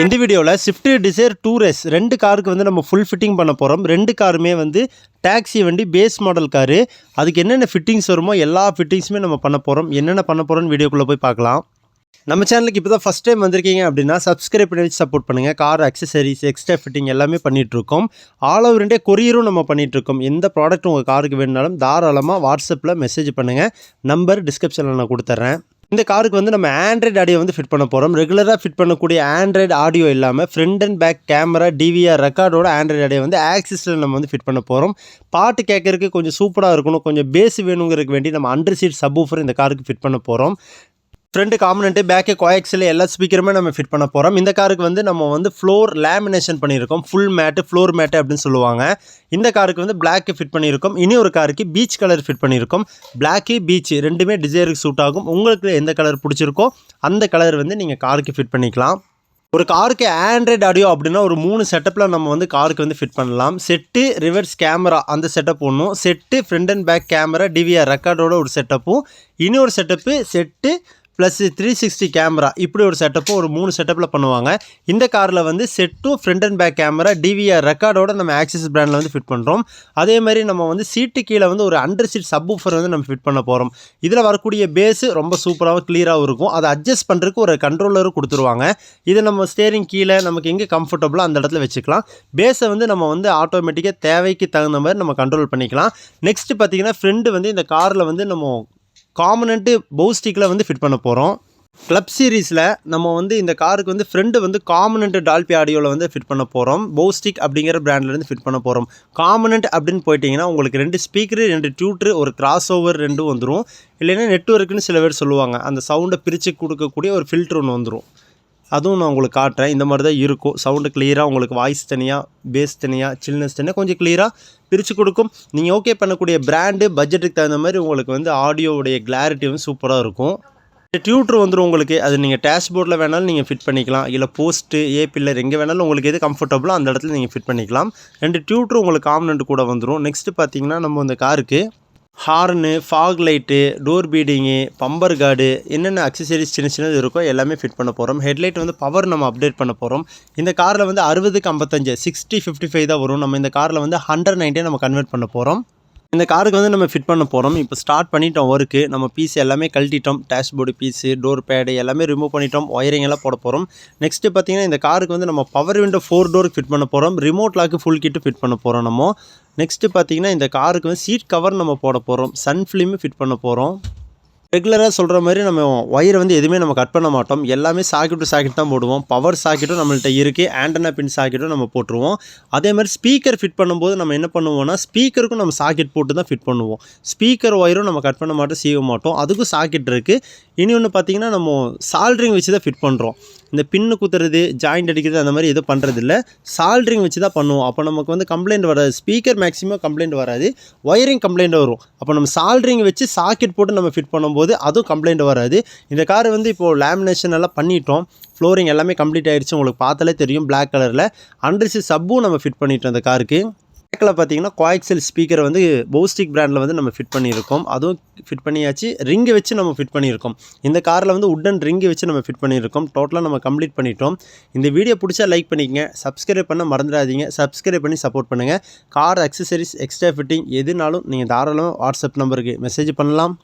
இந்த வீடியோவில் Swift desire டூரஸ் ரெண்டு காருக்கு வந்து நம்ம ஃபுல் ஃபிட்டிங் பண்ண போகிறோம் ரெண்டு காருமே வந்து டாக்ஸி வண்டி பேஸ் மாடல் காரு. அதுக்கு என்னென்ன ஃபிட்டிங்ஸ் வருமோ எல்லா ஃபிட்டிங்ஸுமே நம்ம பண்ண போகிறோம் என்னென்ன பண்ண போகிறோம்னு வீடியோக்குள்ளே போய் பார்க்கலாம். நம்ம சேனலுக்கு இப்போ தான் ஃபஸ்ட் டைம் வந்திருக்கீங்க அப்படின்னா சப்ஸ்கிரைப் பண்ணி வச்சு சப்போர்ட் பண்ணுங்கள் கார் அக்சசரிஸ் எக்ஸ்ட்ரா ஃபிட்டிங் எல்லாமே பண்ணிகிட்ருக்கோம் ஆல் ஓவர் இண்டியா கொரியரும் நம்ம பண்ணிகிட்ருக்கோம் எந்த ப்ராடக்ட் உங்கள் காருக்கு வேணுனாலும் தாராளமாக வாட்ஸ்அப்பில் மெசேஜ் பண்ணுங்கள் நம்பர் டிஸ்கிரிப்ஷனில் நான் கொடுத்துட்றேன் இந்த காருக்கு வந்து நம்ம ஆண்ட்ராய்டு ஆடியோ வந்து ஃபிட் பண்ண போகிறோம் ரெகுலராக ஃபிட் பண்ணக்கூடிய ஆண்ட்ராய்டு ஆடியோ இல்லாமல் front and back camera DVR ரெக்கார்டோட Android audio வந்து ஆக்சிஸில் நம்ம வந்து ஃபிட் பண்ண போகிறோம் பாட்டு கேட்கறதுக்கு கொஞ்சம் சூப்பராக இருக்கணும். கொஞ்சம் பேஸ் வேணுங்கிறதுக்கு வேண்டி நம்ம அண்டர் சீட் சப்வூஃபர் இந்த காருக்கு ஃபிட் பண்ண போகிறோம் ஃப்ரண்ட் காம்பனண்ட்டு பேக்கு கோயக்ஸில் எல்லா ஸ்பீக்கருமே நம்ம ஃபிட் பண்ண போகிறோம் இந்த காருக்கு வந்து நம்ம வந்து ஃப்ளோர் லேமினேஷன் பண்ணியிருக்கோம். ஃபுல் மேட்டு ஃப்ளோர் மேட்டு அப்படின்னு சொல்லுவாங்க. இந்த காருக்கு வந்து பிளாக்கு ஃபிட் பண்ணியிருக்கோம். இனி ஒரு காருக்கு பீச் கலர் ஃபிட் பண்ணியிருக்கோம். பிளாக்கு பீச் ரெண்டுமே டிசைருக்கு சூட் ஆகும். உங்களுக்கு எந்த கலர் பிடிச்சிருக்கோ அந்த கலர் வந்து நீங்கள் காருக்கு ஃபிட் பண்ணிக்கலாம். ஒரு காருக்கு ஆண்ட்ராய்டு ஆடியோ அப்படின்னா ஒரு மூணு செட்டப்பில் நம்ம வந்து காருக்கு வந்து ஃபிட் பண்ணலாம். செட்டு ரிவர்ஸ் கேமரா அந்த செட்டப் ஒன்றும் set front and back camera DVR ரெக்கார்டோட ஒரு செட்டப்பும் இனி ஒரு setup set plus three sixty camera இப்படி ஒரு செட்டப்பும் ஒரு மூணு செட்டப்பில் பண்ணுவாங்க. இந்த காரில் வந்து செட்டும் front and back camera DVR ரெக்கார்டோட நம்ம ஆக்சிஸ் பிராண்டில் வந்து ஃபிட் பண்ணுறோம் அதே மாதிரி நம்ம வந்து சீட்டு கீழே வந்து ஒரு அண்டர் சீட் சப்வூஃபர் வந்து நம்ம ஃபிட் பண்ண போகிறோம் இதில் வரக்கூடிய பேஸு ரொம்ப சூப்பராகவும் க்ளியராகவும் இருக்கும். அதை அட்ஜஸ்ட் பண்ணுறதுக்கு ஒரு கண்ட்ரோலரும் கொடுத்துருவாங்க. இதை நம்ம ஸ்டேரிங் கீழே நமக்கு எங்கே கம்ஃபர்டபுளாக அந்த இடத்துல வச்சுக்கலாம். பேஸை வந்து நம்ம வந்து ஆட்டோமேட்டிக்காக தேவைக்கு தகுந்த மாதிரி நம்ம கண்ட்ரோல் பண்ணிக்கலாம். நெக்ஸ்ட்டு பார்த்தீங்கன்னா ஃப்ரெண்டு வந்து இந்த காரில் வந்து நம்ம காமனண்ட்டு பௌஸ்டிக்கில் வந்து ஃபிட் பண்ண போகிறோம் கிளப் சீரீஸில் நம்ம வந்து இந்த காருக்கு வந்து ஃப்ரெண்டு வந்து காமனண்ட் டால்பி ஆடியோவில் வந்து ஃபிட் பண்ண போகிறோம் பௌஸ்டிக் அப்படிங்கிற பிராண்ட்லேருந்து ஃபிட் பண்ண போகிறோம் காமனண்ட் அப்படின்னு போயிட்டீங்கன்னா உங்களுக்கு ரெண்டு ஸ்பீக்கரு ரெண்டு டியூட்ரு ஒரு கிராஸ் ஓவர் ரெண்டும் வந்துடும் இல்லைன்னா நெட்ஒர்க்குன்னு சில பேர் சொல்லுவாங்க. அந்த சவுண்டை பிரித்து கொடுக்கக்கூடிய ஒரு ஃபில்ட்ரு ஒன்று வந்துடும் அதுவும் நான் உங்களுக்கு காட்டுறேன். இந்த மாதிரி தான் இருக்கும். சவுண்டு கிளியராக உங்களுக்கு வாய்ஸ் தனியாக பேஸ் தனியாக சில்னஸ் தனியாக கொஞ்சம் கிளியராக பிரித்து கொடுக்கும். நீங்கள் ஓகே பண்ணக்கூடிய பிராண்டு பட்ஜெட்டுக்கு தகுந்த மாதிரி உங்களுக்கு வந்து ஆடியோவுடைய கிளாரிட்டி வந்து சூப்பராக இருக்கும். டியூட்ரு வந்துடும் உங்களுக்கு. அது நீங்கள் டேஷ்போர்டில் வேணாலும் நீங்கள் ஃபிட் பண்ணிக்கலாம். இல்லை போஸ்ட்டு ஏ பில்லர் எங்கே வேணாலும் உங்களுக்கு எது கம்ஃபர்டபுளோ அந்த இடத்துல நீங்கள் ஃபிட் பண்ணிக்கலாம். ரெண்டு டியூட்ரு உங்களுக்கு காம்பனண்ட் கூட வந்துடும் நெக்ஸ்ட்டு பார்த்தீங்கன்னா நம்ம இந்த காருக்கு horn fog light door beading bumper guard என்னென்ன அக்சசரிஸ் சின்ன சின்னது இருக்கோ எல்லாமே ஃபிட் பண்ண போகிறோம் ஹெட்லைட் வந்து பவர் நம்ம அப்டேட் பண்ண போகிறோம் இந்த காரில் வந்து அறுபதுக்கு ஐம்பத்தஞ்சு சிக்ஸ்டி ஃபிஃப்டி ஃபைவ் தான் வரும். நம்ம இந்த காரில் வந்து ஹண்ட்ரட் நைன்ட்டே நம்ம கன்வெர்ட் பண்ண போகிறோம் இந்த காருக்கு வந்து நம்ம ஃபிட் பண்ண போகிறோம் இப்போ ஸ்டார்ட் பண்ணிட்டோம் ஒர்க்கு நம்ம பீஸ் எல்லாமே கழட்டிட்டோம். டேஷ்போர்டு பீஸு டோர் பேடு எல்லாமே ரிமூவ் பண்ணிட்டோம். ஒயரிங் எல்லாம் போட போகிறோம் நெக்ஸ்ட்டு பார்த்தீங்கன்னா இந்த காருக்கு வந்து நம்ம பவர் விண்டோ ஃபோர் டோருக்கு ஃபிட் பண்ண போகிறோம் remote lock full kit fit பண்ண போகிறோம் நம்ம. நெக்ஸ்ட்டு பார்த்தீங்கன்னா இந்த காருக்கு வந்து சீட் கவர் நம்ம போட போகிறோம் சன் ஃபிலிமு ஃபிட் பண்ண போகிறோம் ரெகுலராக சொல்கிற மாதிரி நம்ம ஒயரை வந்து எதுவுமே நம்ம கட் பண்ண மாட்டோம். எல்லாமே சாக்கெட்டு சாக்கெட் தான் போடுவோம். பவர் சாக்கெட்டும் நம்மள்ட்ட இருக்குது ஆண்டனா பின் சாக்கெட்டும் நம்ம போட்டுருவோம். அதே மாதிரி ஸ்பீக்கர் ஃபிட் பண்ணும்போது நம்ம என்ன பண்ணுவோம்னா ஸ்பீக்கருக்கும் நம்ம சாக்கெட் போட்டு தான் ஃபிட் பண்ணுவோம். ஸ்பீக்கர் ஒயரும் நம்ம கட் பண்ண மாட்டோம் சீவ மாட்டோம். அதுக்கும் சாக்கெட் இருக்குது இனி ஒன்று பார்த்தீங்கன்னா நம்ம சால்ட்ரிங் வச்சு தான் ஃபிட் பண்ணுறோம் இந்த பின்னு குத்துறது ஜாயிண்ட் அடிக்கிறது அந்த மாதிரி எதுவும் பண்ணுறதில்ல சால்ட்ரிங் வச்சு தான் பண்ணுவோம். அப்போ நமக்கு வந்து கம்ப்ளைண்ட் வராது. ஸ்பீக்கர் மேக்ஸிமம் கம்ப்ளைண்ட் வராது. ஒயரிங் கம்ப்ளைண்ட் வரும். அப்போ நம்ம சால்ட்ரிங் வச்சு சாக்கெட் போட்டு நம்ம ஃபிட் பண்ணும்போது அதுவும் கம்ப்ளைண்ட் வராது. இந்த கார் வந்து இப்போது லேமினேஷன் எல்லாம் பண்ணிட்டோம். ஃப்ளோரிங் எல்லாமே கம்ப்ளீட் ஆகிடுச்சு உங்களுக்கு பார்த்தாலே தெரியும். பிளாக் கலரில் அண்டர்சி சப்பும் நம்ம ஃபிட் பண்ணிட்டோம் அந்த காருக்கு பேக்கில் பார்த்தீங்கன்னா கோயக்செல் ஸ்பீக்கரை வந்து பௌஸ்டிக் பிராண்டில் வந்து நம்ம ஃபிட் பண்ணியிருக்கோம். அதுவும் ஃபிட் பண்ணியாச்சு. ரிங்கை வச்சு நம்ம ஃபிட் பண்ணியிருக்கோம். இந்த காரில் வந்து உட்டன் ரிங்கை வச்சு நம்ம ஃபிட் பண்ணியிருக்கோம். டோட்டலாக நம்ம கம்ப்ளீட் பண்ணிட்டோம். இந்த வீடியோ பிடிச்சா லைக் பண்ணிக்கங்க. சப்ஸ்கிரைப் பண்ண மறந்துடாதீங்க. சப்ஸ்கிரைப் பண்ணி சப்போர்ட் பண்ணுங்கள் கார் அக்சசரிஸ் எக்ஸ்ட்ரா ஃபிட்டிங் எதுனாலும் நீங்கள் தாராளமாக வாட்ஸ்அப் நம்பருக்கு மெசேஜ் பண்ணலாம்.